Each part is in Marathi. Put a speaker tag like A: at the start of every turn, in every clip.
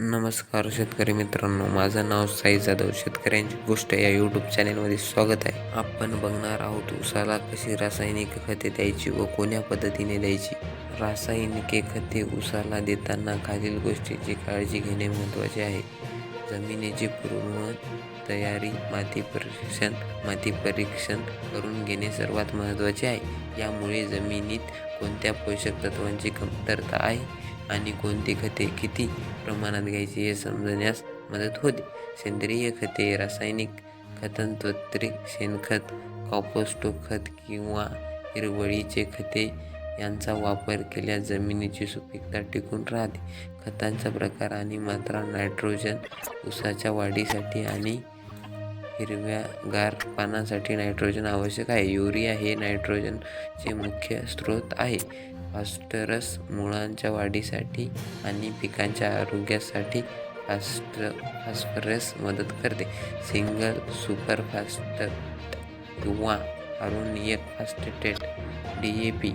A: नमस्कार शेतकरी मित्रांनो माझं नाव साई जाधव. शेतकऱ्यांची गोष्ट या यूट्यूब चॅनेलमध्ये स्वागत आहे. आपण बघणार आहोत उसाला कशी रासायनिक खते द्यायची व कोण्या पद्धतीने द्यायची? रासायनिके खते उसाला देताना खालील गोष्टीची काळजी घेणे महत्त्वाचे आहे. जमिनीची पूर्ण तयारी माती परीक्षण माती परीक्षण करून घेणे सर्वात महत्त्वाचे आहे. यामुळे जमिनीत कोणत्या पोषक तत्वांची कमतरता आहे? आणि कोणती खते किती प्रमाणात घ्यायची हे समजण्यास मदत होते. सेंद्रिय खते रासायनिक खतांतरित शेणखत कॉम्पोस्ट खत किंवा हिरवळीचे खते यांचा वापर केल्यास जमिनीची सुपीकता टिकून राहते. खतांचा प्रकार आणि मात्रा नायट्रोजन ऊसाच्या वाढीसाठी आणि हिरव्यागार पानांसाठी नायट्रोजन आवश्यक आहे. युरिया हे नायट्रोजनचे मुख्य स्रोत आहे. फॉस्टरस मुळांच्या वाढीसाठी आणि पिकांच्या आरोग्यासाठी फास्ट फॉस्फरस मदत करते. सिंगल सुपर फास्फेट किंवा अरुणियक फास्टेट डी ए पी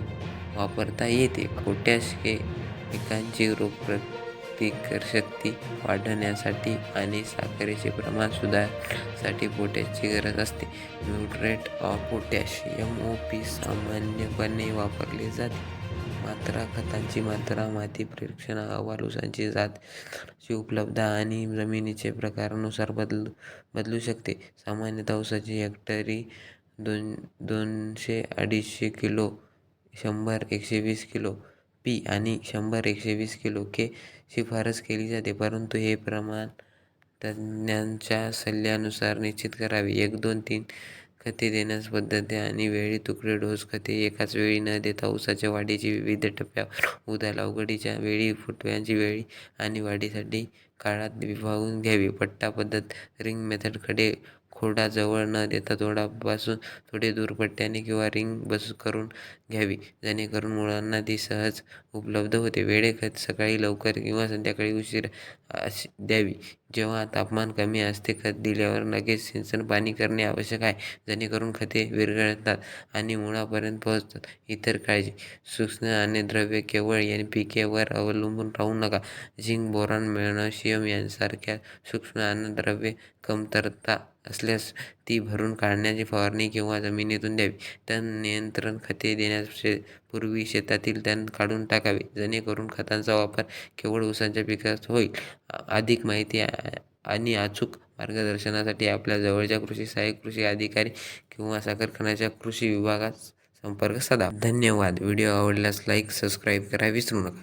A: वापरता येते. पोटॅश हे पिकांची रोगप्रतिकारशक्ती वाढवण्यासाठी आणि साखरेचे प्रमाण सुधारण्यासाठी पोटॅशची गरज असते. Muriate of potash M O P सामान्यपणे वापरले जाते. मात्रा खतांची मात्रा माती परीक्षण अहवाल ऊसाची जातची उपलब्धता आणि जमिनीचे प्रकारानुसार बदलू बदलू शकते. सामान्यतः ऊसाची हेक्टरी दोन दोनशे अडीचशे किलो शंभर एकशे वीस किलो पी आणि शंभर एकशे वीस किलो के शिफारस केली जाते. परंतु हे प्रमाण तज्ज्ञांच्या सल्ल्यानुसार निश्चित करावे. एक दोन तीन खते देण्यास पद्धती आणि वेळी तुकडे डोस खते एकाच वेळी न देता ऊसाच्या वाढीची विविध टप्प्यावर उदा लावगडीच्या वेळी फुटव्यांची वेळी आणि वाढीसाठी काळात विभागून घ्यावी. पट्टा पद्धत रिंग मेथडकडे खोडाजवळ न देता तोडापासून थोडे दूर पट्ट्याने किंवा रिंग बस करून घ्यावी जेणेकरून मुळांना ती सहज उपलब्ध होते. वेळेखत सकाळी लवकर किंवा संध्याकाळी उशीर अशी द्यावी. जेव्हा तापमान कमी असते खत दिल्यावर लगेच सिंचन पाणी करणे आवश्यक आहे जेणेकरून खते विरघळतात आणि मुळापर्यंत पोहोचतात. इतर काळजी सूक्ष्म आणि द्रव्य केवळ एन पी केवर अवलंबून राहू नका. झिंक बोरॉन मॅग्नेशियम यांसारख्या सूक्ष्म अन्नद्रव्ये कमतरता असल्यास ती भरून काढण्याची फवारणी किंवा जमिनीतून द्यावी. तण नियंत्रण खते देण्यास पूर्वी शेतातील तण काढून टाकावे जेणेकरून खतांचा वापर केवळ ऊसाच्या पिकात होईल. अधिक माहिती आणि अचूक मार्गदर्शनासाठी आपल्या जवळच्या कृषी सहाय्यक कृषी अधिकारी किंवा साखरखान्याच्या कृषी विभागात संपर्क साधा. धन्यवाद. व्हिडिओ आवडल्यास लाईक सबस्क्राईब करा. विसरू नका.